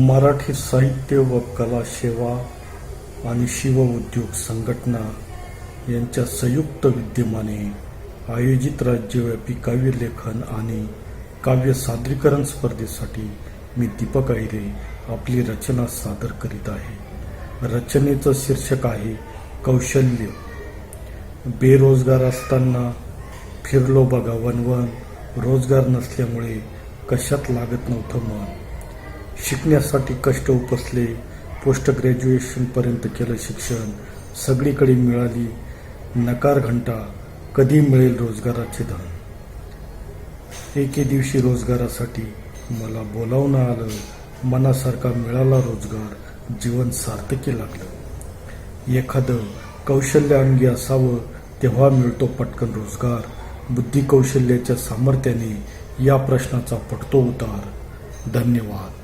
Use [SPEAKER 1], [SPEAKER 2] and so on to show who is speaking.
[SPEAKER 1] मराठी साहित्य व कला सेवा आणि शिव उद्योग संघटना यांच्या संयुक्त विद्यमाने आयोजित राज्यव्यापी काव्यलेखन आणि काव्य सादरीकरण स्पर्धेसाठी मी दीपक आयरे आपली रचना सादर करीत आहे. रचनेचं शीर्षक आहे कौशल्य. बेरोजगार असताना फिरलो बघा वनवन रोजगार नसल्यामुळे कशात लागत नव्हतं मन. शिकण्यासाठी कष्ट उपसले पोस्ट ग्रॅज्युएशनपर्यंत केलं शिक्षण सगळीकडे मिळाली नकार घंटा कधी मिळेल रोजगाराचे धन? एके दिवशी रोजगारासाठी मला बोलावणं आलं मनासारखा मिळाला रोजगार जीवन सार्थकी लागलं. एखादं कौशल्य अंगी असावं तेव्हा मिळतो पटकन रोजगार. बुद्धिकौशल्याच्या सामर्थ्याने या प्रश्नाचा पटतो उतार. धन्यवाद.